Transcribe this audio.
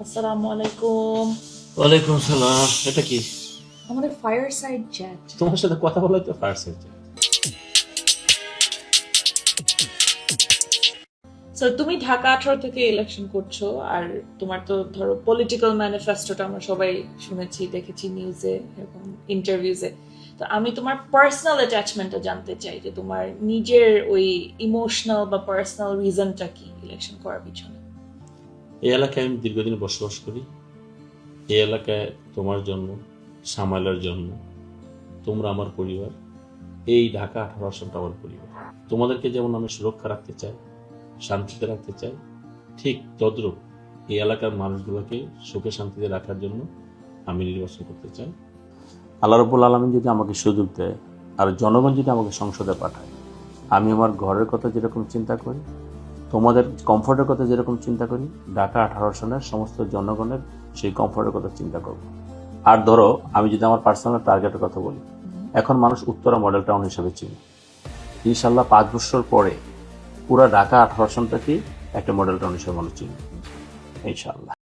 আসসালামু আলাইকুম ওয়ালাইকুম সালাম এটা কি? আমাদের ফায়ার সাইড চ্যাট তোমার সাথে কথা বলাই তো ফায়ার সাইড সো তুমি ঢাকা আঠারো থেকে ইলেকশন করছ আর তোমার তো ধরো পলিটিক্যাল ম্যানিফেস্টোটা আমরা সবাই শুনেছি দেখেছি নিউজে এবং ইন্টারভিউজে তো আমি তোমার পার্সোনাল অ্যাটাচমেন্টটা জানতে চাই যে তোমার নিজের ওই ইমোশনাল বা পার্সোনাল রিজনটা কি ইলেকশন করার পিছনে? এই এলাকায় আমি দীর্ঘদিন বসবাস করি। এই এলাকায় তোমার জন্ম সামাইলার জন্য, তোমরা আমার পরিবার, এই ঢাকা আঠারো আসনটা আমার পরিবার। তোমাদেরকে যেমন আমি সুরক্ষা রাখতে চাই, শান্তিতে রাখতে চাই, ঠিক তদ্রূপ এই এলাকার মানুষগুলোকে সুখে শান্তিতে রাখার জন্য আমি নির্বাচন করতে চাই। আল্লাহ রবুল আলমী যদি আমাকে সুযোগ দেয় আর জনগণ যদি আমাকে সংসদে পাঠায়, আমি আমার ঘরের কথা যেরকম চিন্তা করি তোমাদের কমফোর্টের কথা যেরকম চিন্তা করি, ঢাকা আঠারো সনের সমস্ত জনগণের সেই কমফোর্টের কথা চিন্তা করব। আর ধরো, আমি যদি আমার পার্সোনাল টার্গেটের কথা বলি, এখন মানুষ উত্তরা মডেল টাউন হিসেবে চিনি। ইনশাল্লাহ পাঁচ বছর পরে পুরা ঢাকা আঠারো সনটাকে একটা মডেল টাউন হিসেবে মানুষ চিনি। ইনশাল্লাহ